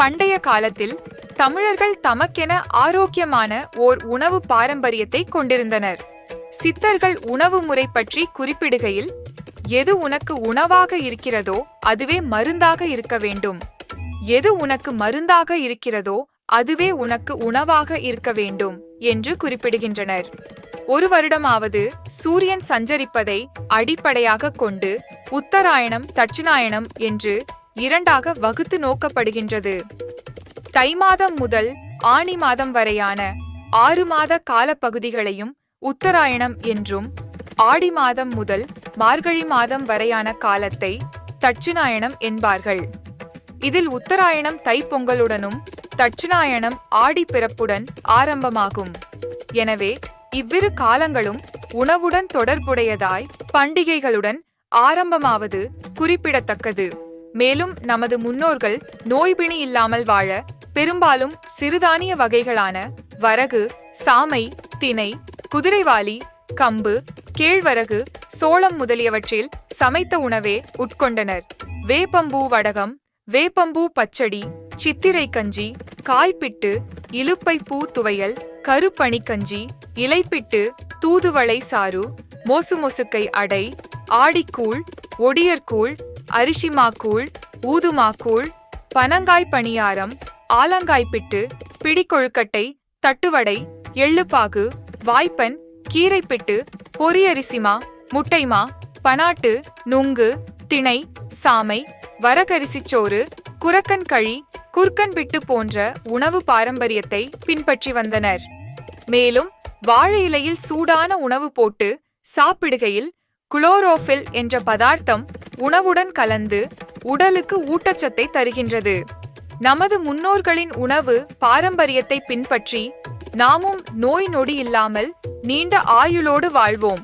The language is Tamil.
பண்டைய காலத்தில் தமிழர்கள் தமக்கென ஆரோக்கியமான ஓர் உணவு பாரம்பரியத்தை கொண்டிருந்தனர். சித்தர்கள் உணவு முறை பற்றி குறிப்பிடுகையில் எது உனக்கு உணவாக இருக்கிறதோ அதுவே மருந்தாக இருக்க வேண்டும். எது உனக்கு மருந்தாக இருக்கிறதோ அதுவே உனக்கு உணவாக இருக்க வேண்டும் என்று குறிப்பிடுகின்றனர். ஒரு வருடமாவது சூரியன் சஞ்சரிப்பதை அடிப்படையாக கொண்டு உத்தராயணம் தட்சிணாயணம் என்று இரண்டாக வகுத்து நோக்கப்படுகின்றது. தை மாதம் முதல் ஆனி மாதம் வரையான ஆறு மாத காலப்பகுதிகளையும் உத்தராயணம் என்றும் ஆடி மாதம் முதல் மார்கழி மாதம் வரையான காலத்தை தட்சிணாயணம் என்பார்கள். இதில் உத்தராயணம் தைப்பொங்கலுடனும் தட்சிணாயணம் ஆடி பிறப்புடன் ஆரம்பமாகும். எனவே இவ்விரு காலங்களும் உணவுடன் தொடர்புடையதாய் பண்டிகைகளுடன் ஆரம்பமாவது குறிப்பிடத்தக்கது. மேலும் நமது முன்னோர்கள் நோய்பிணி இல்லாமல் வாழ பெரும்பாலும் சிறுதானிய வகைகளான வரகு சாமை தினை குதிரைவாலி கம்பு கேழ்வரகு சோளம் முதலியவற்றில் சமைத்த உணவே உட்கொண்டனர். வேப்பம்பூ வடகம் வேப்பம்பூ பச்சடி சித்திரை கஞ்சி காய்பிட்டு இலுப்பை பூ துவையல் கருப்பணிக்கஞ்சி இலைப்பிட்டு தூதுவளை சாறு மோசுமொசுக்கை அடை ஆடிக்கூழ் ஒடியர்கூழ் அரிசிமாக்கூழ் ஊதுமாக்கூழ் பனங்காய் பணியாரம் ஆலங்காய் பிட்டு பிடிக்கொழுக்கட்டை தட்டுவடை எள்ளுப்பாகு வாய்ப்பன் கீரைப்பிட்டு பொரியரிசிமா முட்டைமா பனாட்டு நுங்கு திணை சாமை வரகரிசிச்சோறு குரக்கன் கழி குர்க்கன் பிட்டு போன்ற உணவு பாரம்பரியத்தை பின்பற்றி வந்தனர். மேலும் வாழை இலையில் சூடான உணவு போட்டு சாப்பிடுகையில் குளோரோஃபில் என்ற பதார்த்தம் உணவுடன் கலந்து உடலுக்கு ஊட்டச்சத்தை தருகின்றது. நமது முன்னோர்களின் உணவு பாரம்பரியத்தை பின்பற்றி நாமும் நோய் நொடி இல்லாமல் நீண்ட ஆயுளோடு வாழ்வோம்.